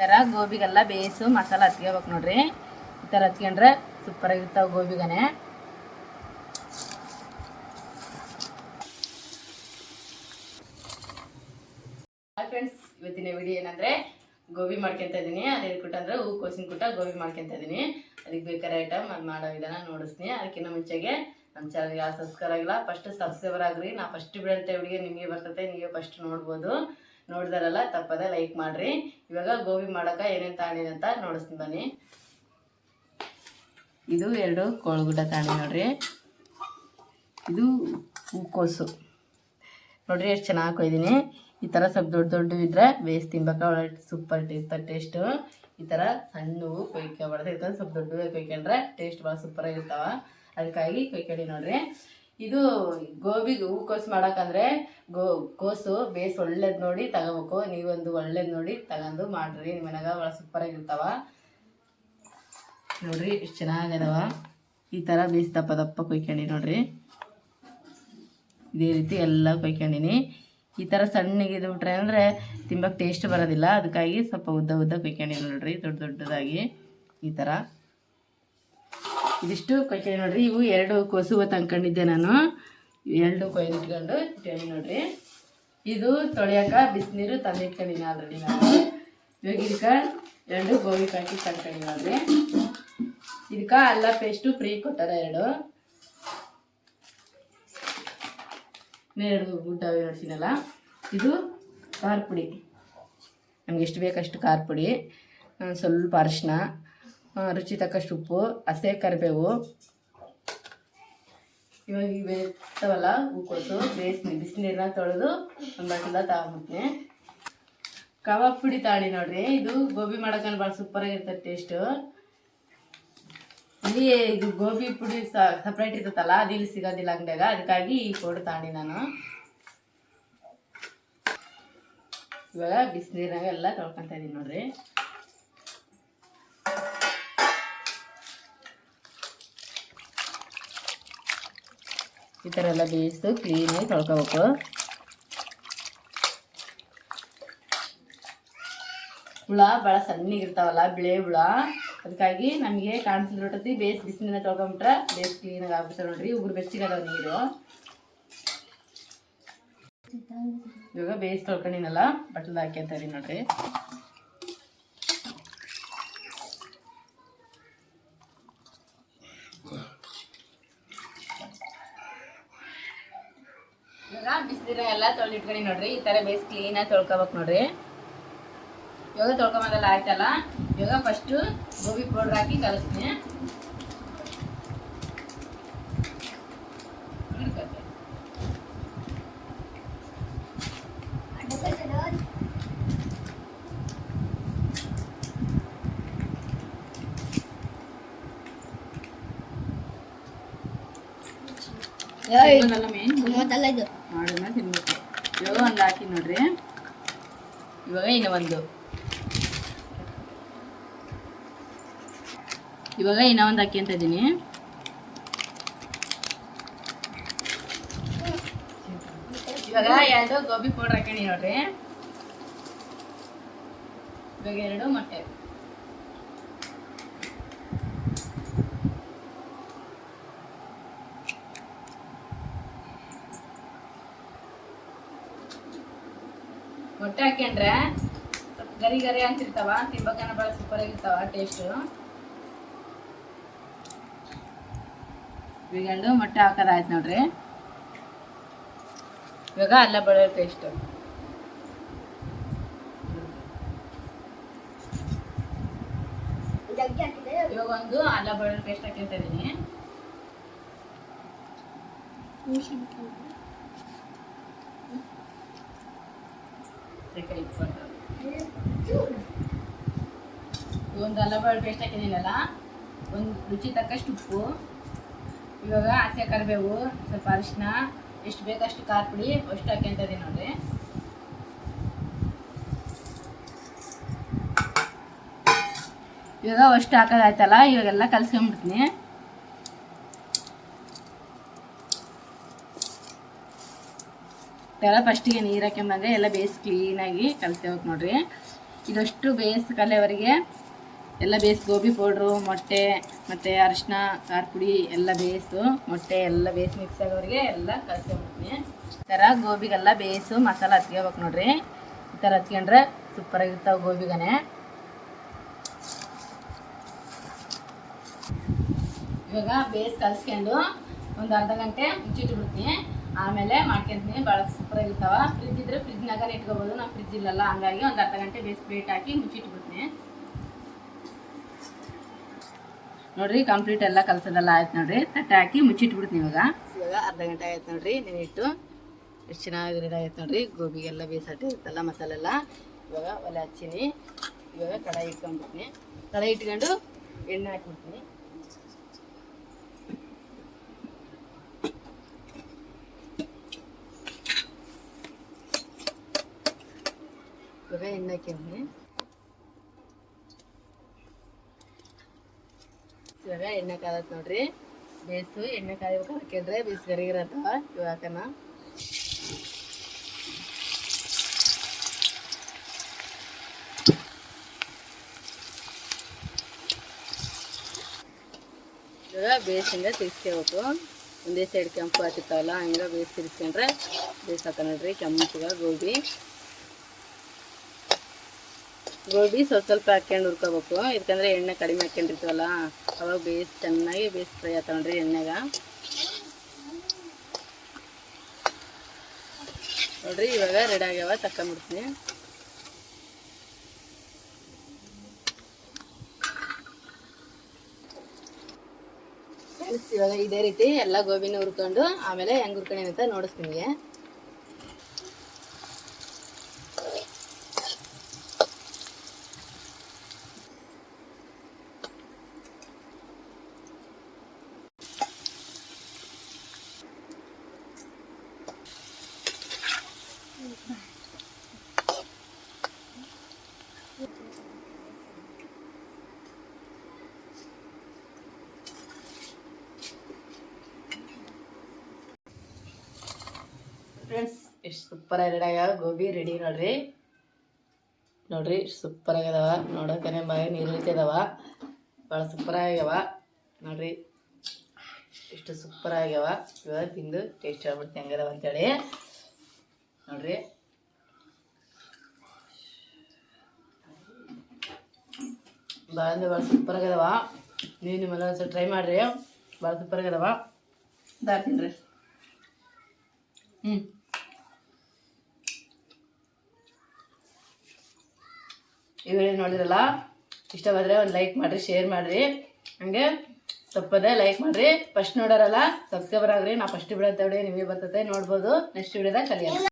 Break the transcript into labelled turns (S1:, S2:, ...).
S1: ಥರ ಗೋಬಿಗೆಲ್ಲ ಬೇಯಿಸು, ಮಸಾಲ ಹತ್ಕೋಬೇಕು ನೋಡ್ರಿ. ಈ ಥರ ಹತ್ಕೊಂಡ್ರೆ ಸೂಪರಾಗಿರ್ತಾವೆ ಗೋಬಿಗನೇ. ಫ್ರೆಂಡ್ಸ್ ಇವತ್ತಿನ ವಿಡಿಯೋ ಏನಂದ್ರೆ ಗೋಬಿ ಮಾಡ್ಕೊಂತ ಇದ್ದೀನಿ. ಅದೇ ಕುಟ್ಟಂದ್ರೆ ಹೂ ಕೋಸಿನ ಗೋಬಿ ಮಾಡ್ಕೊಂತ ಇದ್ದೀನಿ. ಅದಕ್ಕೆ ಬೇಕಾದ ಐಟಮ್ ಅದು ಮಾಡೋ ವಿಧಾನ ನೋಡಿಸ್ತೀನಿ. ಅದಕ್ಕಿಂತ ಮುಂಚೆಗೆ ನಮ್ಮ ಚಾನಲ್ಗೆ ಯಾವ ಸಬ್ಸ್ಕ್ರೈಬ್ ಆಗಿಲ್ಲ ಫಸ್ಟ್ ಸಬ್ಸ್ಕ್ರೈಬರ್ ಆಗ್ರಿ. ನಾ ಫಸ್ಟ್ ಬಿಡಂತ ಹುಡುಗಿ, ನಿಮಗೆ ಬರ್ತೈತೆ, ನೀವೇ ಫಸ್ಟ್ ನೋಡ್ಬೋದು. ನೋಡಿದಾರಲ್ಲ, ತಪ್ಪದೆ ಲೈಕ್ ಮಾಡ್ರಿ. ಇವಾಗ ಗೋಬಿ ಮಾಡೋಕೆ ಏನೇನು ತಾಣಿದೆ ಅಂತ ನೋಡಿಸ್ತೀನಿ ಬನ್ನಿ. ಇದು ಎರಡು ಕೋಳ್ಗುಡ್ಡ ತಾಣಿ ನೋಡ್ರಿ. ಇದು ಹೂಕೋಸು. ನೋಡ್ರಿ ಎಷ್ಟು ಚೆನ್ನಾಗಿ ಕೊಯ್ದೀನಿ. ಈ ಥರ ಸ್ವಲ್ಪ ದೊಡ್ಡ ದೊಡ್ಡ ಇದ್ರೆ ಬೇಯಿಸಿ ತಿನ್ಬೇಕು, ಒಳ್ಳೆ ಸೂಪರ್ ಟೇಸ್ಟ್ ಟೇಸ್ಟು ಈ ಥರ ಸಣ್ಣವು ಕೊಯ್ಕೊಬಾರ್ದು ಇರ್ತದೆ ಸ್ವಲ್ಪ ದೊಡ್ಡವೇ ಕೊಯ್ಕೊಂಡ್ರೆ ಟೇಸ್ಟ್ ಭಾಳ ಸೂಪರಾಗಿರ್ತಾವೆ ಅದಕ್ಕಾಗಿ ಕೊಯ್ಕೊಂಡಿ ನೋಡ್ರಿ. ಇದು ಗೋಬಿಗೆ ಹೂಕೋಸು ಮಾಡೋಕ್ಕಂದ್ರೆ ಗೋ, ಕೋಸು ಬೇಸ್ ಒಳ್ಳೇದು ನೋಡಿ ತಗೋಬೇಕು. ನೀವೊಂದು ಒಳ್ಳೇದು ನೋಡಿ ತಗೊಂಡು ಮಾಡ್ರಿ. ನಿಮ್ಮ ಮನೆಯಾಗ ಭಾಳ ಸೂಪರಾಗಿರ್ತಾವ ನೋಡ್ರಿ ಎಷ್ಟು ಚೆನ್ನಾಗದವ ಈ ಥರ ಬೇಸ್ ದಪ್ಪ ದಪ್ಪ ಕೊಯ್ಕೊಂಡಿ ನೋಡ್ರಿ. ಇದೇ ರೀತಿ ಎಲ್ಲ ಕೊಯ್ಕೊಂಡಿನಿ. ಈ ಥರ ಸಣ್ಣಗೆ ಇದು ಬಿಟ್ರೆ ಅಂದರೆ ತಿಂಬಕ್ಕೆ ಟೇಸ್ಟ್ ಬರೋದಿಲ್ಲ. ಅದಕ್ಕಾಗಿ ಸ್ವಲ್ಪ ಉದ್ದ ಉದ್ದ ಕೊಯ್ಕೊಂಡಿನಿ ನೋಡ್ರಿ. ದೊಡ್ಡ ದೊಡ್ಡದಾಗಿ ಈ ಥರ ಇದಿಷ್ಟು ಕೊಯ್ಕೊಂಡು ನೋಡ್ರಿ. ಇವು ಎರಡು ಕೊಸುವ ತಂದ್ಕೊಂಡಿದ್ದೆ ನಾನು. ಎರಡು ಕೊಯ್ದಿಟ್ಕೊಂಡು ಇಟ್ಟೇನಿ ನೋಡ್ರಿ. ಇದು ತೊಳೆಯಕ ಬಿಸಿನೀರು ತಂದಿಟ್ಕೊಂಡಿನಿ ಆಲ್ರೆಡಿ ನಾನು. ಇವಾಗ ಇದಕ್ಕೆ ಎರಡು ಗೋಬಿ ಕಾಕಿ ತಂದ್ಕೊಂಡಿ ನೋಡ್ರಿ. ಇದಕ್ಕೆ ಅಲ್ಲ ಪೇಸ್ಟು ಫ್ರೀ ಕೊಟ್ಟಾರ ಎರಡು. ಎರಡು ಗುಡ್ಡ ನೋಡ್ತೀನಲ್ಲ ಇದು ಖಾರ ಪುಡಿ. ನಮ್ಗೆ ಎಷ್ಟು ಬೇಕಷ್ಟು ಖಾರ ಪುಡಿ. ಸ್ವಲ್ಪ ಅರಿಶಿನ ರುಚಿ ತಕ್ಕಷ್ಟು ಉಪ್ಪು, ಹಸೆ ಕರಿಬೇವು. ಇವಾಗ ಇವೆ ಇರ್ತಾವಲ್ಲ ಹೂಕೋಸು ಬೇಯಿಸ್ತೀನಿ. ಬಿಸಿನೀರನ್ನ ತೊಳೆದು ಒಂದು ಬಟ್ಟಲ ತಗೊಂಬಿಡ್ತೀನಿ. ಕಬಾಬ್ ಪುಡಿ ತಾಳಿ ನೋಡ್ರಿ. ಇದು ಗೋಬಿ ಮಾಡೋಕಂದ್ರೆ ಭಾಳ ಸೂಪರಾಗಿರ್ತದೆ ಟೇಸ್ಟು ಇಲ್ಲಿ ಇದು ಗೋಬಿ ಪುಡಿ ಸಪ್ರೇಟ್ ಇರ್ತದಲ್ಲ ಅದು ಇಲ್ಲಿ ಸಿಗೋದಿಲ್ಲ ಅಂಗಡಿಯಾಗ. ಅದಕ್ಕಾಗಿ ಈ ಪೌಡ್ರ್ ತಾಳಿ ನಾನು. ಇವಾಗ ಬಿಸಿನೀರಾಗ ಎಲ್ಲ ತೊಳ್ಕೊತಾ ಇದ್ದೀನಿ ನೋಡ್ರಿ. ಈ ಥರ ಎಲ್ಲ ಬೇಯಿಸಿ ಕ್ಲೀನಾಗಿ ತೊಳ್ಕೊಬೇಕು ಹುಳ ಭಾಳ ಸಣ್ಣಗಿರ್ತಾವಲ್ಲ ಬಿಳೆ ಹುಳ. ಅದಕ್ಕಾಗಿ ನಮಗೆ ಕಾಣಿಸ್ತಿರ್ತೈತಿ ಬೇಸ್ ಬಿಸಿಲಿಂದ ತೊಳ್ಕೊಂಬಿಟ್ರೆ ಬೇಸ್ ಕ್ಲೀನಾಗಿ ಆಗ್ಬಿಡ್ತಾವೆ ನೋಡ್ರಿ. ಉಗುರು ಬೆಚ್ಚಿಗದಾವ ನೀರು. ಇವಾಗ ಬೇಸ್ ತೊಳ್ಕೊಂಡಿನಲ್ಲ, ಬಟ್ಲದ ರೀ ನೋಡ್ರಿ. ಬಿಸಿಲಿನ ಎಲ್ಲ ತೊಳೆದಿಟ್ಕೊಂಡು ನೋಡ್ರಿ ಈ ತರ ಬೇಸ್ ಕ್ಲೀನಾಗಿ ತೊಳ್ಕೊಬೇಕು ನೋಡ್ರಿ. ಇವಾಗ ತೊಳ್ಕೊಂಬಂದಲ್ಲ ಆಯ್ತಲ್ಲ? ಇವಾಗ ಫಸ್ಟು ಗೋಬಿ ಪೌಡ್ರ್ ಹಾಕಿ ಕಲಿಸ್ತೀನಿ. ಮೇನ್ ಮಾಡೋಣ ತಿನ್ಬೇಕು. ಇವಾಗ ಒಂದು ಹಾಕಿ ನೋಡ್ರಿ. ಇವಾಗ ಇನ್ನು ಒಂದು. ಇವಾಗ ಇನ್ನ ಒಂದು ಅಕ್ಕಿ ಅಂತ ಇದ್ದೀನಿ. ಇವಾಗ ಎರಡು ಗೋಬಿ ಪೌಡರ್ ಹಾಕೊಂಡಿ ನೋಡ್ರಿ. ಇವಾಗ ಎರಡು ಮೊಟ್ಟೆ. ಮೊಟ್ಟೆ ಹಾಕ್ಯಂಡ್ರೆ ಸ್ವಲ್ಪ ಗರಿ ಗರಿ ಅಂತಿರ್ತಾವ ತಿನ್ಬೇಕನ್ನ ಭಾಳ ಸೂಪರ್ ಆಗಿರ್ತಾವ ಟೇಸ್ಟು ಬಿಗಂಡು ಮೊಟ್ಟೆ ಹಾಕೋದಾಯ್ತು ನೋಡ್ರಿ. ಇವಾಗ ಅಲ್ಲ ಬೆಳ್ಳುಳ್ಳಿ ಟೇಸ್ಟ್ ಇವಾಗ ಒಂದು ಅಲ್ಲ ಬೆಳ್ಳುಳ್ಳಿ ಟೇಸ್ಟ್ ಹಾಕಿರ್ತಾ ಇದ್ದೀನಿ ಕೈ ಇಟ್ಕೊಂಡು. ಒಂದು ಅಲ್ಲ ಬೆಳ್ಳುಳ್ಳಿ ಪೇಸ್ಟ್ ಹಾಕಿದ್ದೀನಲ್ಲ, ಒಂದು ರುಚಿ ತಕ್ಕಷ್ಟು ಉಪ್ಪು, ಇವಾಗ ಹಸಿ ಕರಿಬೇವು, ಸ್ವಲ್ಪ ಅರಿಶಿನ ಎಷ್ಟು ಬೇಕಷ್ಟು ಖಾರ ಪುಡಿ ಅಷ್ಟು ಹಾಕ್ಯಂತ ಇದೀನಿ ನೋಡ್ರಿ ಇವಾಗ ಅಷ್ಟು ಹಾಕೋದಾಯ್ತಲ್ಲ ಇವಾಗೆಲ್ಲ ಕಲ್ಸ್ಕೊಂಡ್ಬಿಡ್ತೀನಿ. ಎಲ್ಲ ಫಸ್ಟಿಗೆ ನೀರು ಹಾಕೊಂಬಂದ್ರೆ ಎಲ್ಲ ಬೇಯಿಸಿ ಕ್ಲೀನಾಗಿ ಕಲ್ಸ್ಕೋಬೇಕು ನೋಡ್ರಿ. ಇದಷ್ಟು ಬೇಯಿಸ್ಕಲೆವರೆಗೆ ಎಲ್ಲ ಬೇಸ್ ಗೋಬಿ ಪೌಡ್ರು ಮೊಟ್ಟೆ ಮತ್ತು ಅರಿಶಿನ ಖಾರ ಪುಡಿ ಎಲ್ಲ ಬೇಯಿಸು ಮೊಟ್ಟೆ ಎಲ್ಲ ಬೇಸ್ ಮಿಕ್ಸ್ ಆಗೋರಿಗೆ ಎಲ್ಲ ಕಲ್ಸ್ಕೊಂಡ್ಬಿಡ್ತೀನಿ ಈ ಥರ ಗೋಬಿಗೆಲ್ಲ ಬೇಯಿಸು ಮಸಾಲ ಹತ್ಕೋಬೇಕು ನೋಡ್ರಿ. ಈ ಥರ ಹತ್ಕೊಂಡ್ರೆ ಸೂಪರಾಗಿರ್ತಾವೆ ಗೋಬಿಗನೇ. ಇವಾಗ ಬೇಸ್ ಕಲ್ಸ್ಕೊಂಡು ಒಂದು ಅರ್ಧ ಗಂಟೆ ಮುಚ್ಚಿಟ್ಬಿಡ್ತೀನಿ ಆಮೇಲೆ ಮಾಡ್ಕೊಂತೀನಿ. ಭಾಳ ಸೂಪರಾಗಿರ್ತಾವ. ಫ್ರಿಜ್ ಇದ್ರೆ ಫ್ರಿಜ್ನಾಗನೇ ಇಟ್ಕೋಬೋದು. ನಾವು ಫ್ರಿಜ್ ಇಲ್ಲಲ್ಲ, ಹಂಗಾಗಿ ಒಂದು ಅರ್ಧ ಗಂಟೆ ಬೇಸ್ ಪ್ಲೇಟ್ ಹಾಕಿ ಮುಚ್ಚಿಟ್ಬಿಡ್ತೀನಿ ನೋಡ್ರಿ ಕಂಪ್ಲೀಟ್ ಎಲ್ಲ ಕಲಸದೆಲ್ಲ ಆಯ್ತು ನೋಡ್ರಿ. ತಟ್ಟೆ ಹಾಕಿ ಮುಚ್ಚಿಟ್ಬಿಡ್ತೀನಿ ಇವಾಗ. ಇವಾಗ ಅರ್ಧ ಗಂಟೆ ಆಯ್ತು ನೋಡ್ರಿ. ನೆನಿಟ್ಟು ಎಷ್ಟು ಚೆನ್ನಾಗಿ ರೆಡಿ ಆಯ್ತು ನೋಡ್ರಿ. ಗೋಬಿಗೆಲ್ಲ ಬೇಯಿಸಟ್ಟೆ ಇರುತ್ತಲ್ಲ ಮಸಾಲೆಲ್ಲ. ಇವಾಗ ಒಲೆ ಹಚ್ಚೀನಿ. ಇವಾಗ ಕಡಾಯಿ ಇಟ್ಕೊಂಡ್ಬಿಡ್ತೀನಿ. ಕಡಾಯಿ ಇಟ್ಕೊಂಡು ಎಣ್ಣೆ ಹಾಕ್ಬಿಡ್ತೀನಿ. ಇವಾಗ ಎಣ್ಣೆ ಹಾಕಿದ್ದೀನಿ ಇವಾಗ ಎಣ್ಣೆ ಕಾದತ್ ನೋಡ್ರಿ. ಬೇಸು, ಎಣ್ಣೆ ಕಾಯ್ಬೇಕು ಹಾಕಿದ್ರೆ ಬೇಸ್ ಗರಿಗಿರತ್ತವ ಇವಾಗ ಹಾಕನ ಇವಾಗ ಬೇಸಿಂದ ತಿರ್ಸ್ಕೋಬೇಕು. ಒಂದೇ ಸೈಡ್ ಕೆಂಪು ಹಾಕಿರ್ತಾವಲ್ಲ, ಹಂಗ ಬೇಸ್ ತಿರ್ಸ್ಕೊಂಡ್ರೆ ಬೇಸ್ ಹಾಕ ನೋಡ್ರಿ ಕೆಂಪುಗ ಗೋಬಿ ಗೋಬಿ ಸ್ವಲ್ಪ ಸ್ವಲ್ಪ ಹಾಕ್ಕೊಂಡು ಹುರ್ಕೋಬೇಕು ಯಾಕಂದ್ರೆ ಎಣ್ಣೆ ಕಡಿಮೆ ಹಾಕ್ಕೊಂಡಿರ್ತೀವಲ್ಲ ಅವಾಗ ಬೇಸ್ ಚೆನ್ನಾಗಿ ಬೇಸ್ ಫ್ರೈ ಆತವಣ್ರಿ ಎಣ್ಣೆಗ ನೋಡ್ರಿ ಇವಾಗ ರೆಡಿ ಆಗ್ಯಾವ ತಕೊಂಬಿಡ್ತೀನಿ ಫ್ರೆಂಡ್ಸ್ ಇವಾಗ ಇದೇ ರೀತಿ ಎಲ್ಲ ಗೋಬಿನ ಹುರ್ಕೊಂಡು ಆಮೇಲೆ ಹೆಂಗ್ ಹುರ್ಕೊಂಡು ಅಂತ ನೋಡಿಸ್ತೀನಿ ನಿಮಗೆ ಫ್ರೆಂಡ್ಸ್ ಎಷ್ಟು ಸೂಪರ್ ಆಗಿ ರೆಡಿ ಆಗ್ಯಾವ ಗೋಬಿ ರೆಡಿ ನೋಡ್ರಿ. ನೋಡ್ರಿ ಸೂಪರ್ ಆಗ್ಯದವ. ನೋಡೋಕೆ ಬಾಯ ನೀರು ಇಳಿತಿದಾವ. ಭಾಳ ಸೂಪರ್ ಆಗ್ಯಾವ. ನೋಡ್ರಿ ಎಷ್ಟು ಸೂಪರ್ ಆಗ್ಯಾವ. ಇವಾಗ ತಿಂದು ಟೇಸ್ಟ್ ಹೇಳ್ಬಿಡ್ತೀನಿ ಹೆಂಗದವ ಅಂತೇಳಿ. ನೋಡ್ರಿ. ಭಾಳ ಅಂದ್ರೆ ಭಾಳ ಸೂಪರ್ ಆಗ್ಯದವ. ನೀವು ನಿಮ್ಮೆಲ್ಲ ಒಂದ್ಸಲ ಟ್ರೈ ಮಾಡಿರಿ. ಭಾಳ ಸೂಪರ್ ಆಗ್ಯದವ. ದಾರ್ತೀನಿ ರೀ ಹ್ಞೂ ಈ ವಿಡಿಯೋ ನೋಡಿರಲ್ಲ ಇಷ್ಟವಾದರೆ ಒಂದು ಲೈಕ್ ಮಾಡಿರಿ ಶೇರ್ ಮಾಡಿರಿ. ಹಂಗೆ ತಪ್ಪದೆ ಲೈಕ್ ಮಾಡಿರಿ. ಫಸ್ಟ್ ನೋಡೋರಲ್ಲ ಸಬ್ಸ್ಕ್ರೈಬರ್ ಆಗ್ರಿ. ನಾ ಫಸ್ಟ್ ಬಿಡೋ ನಿಮಗೆ ಬರ್ತದೆ ನೋಡ್ಬೋದು. ನೆಕ್ಸ್ಟ್ ವಿಡಿಯೋದಾಗ ಕಲಿಯೋಣ.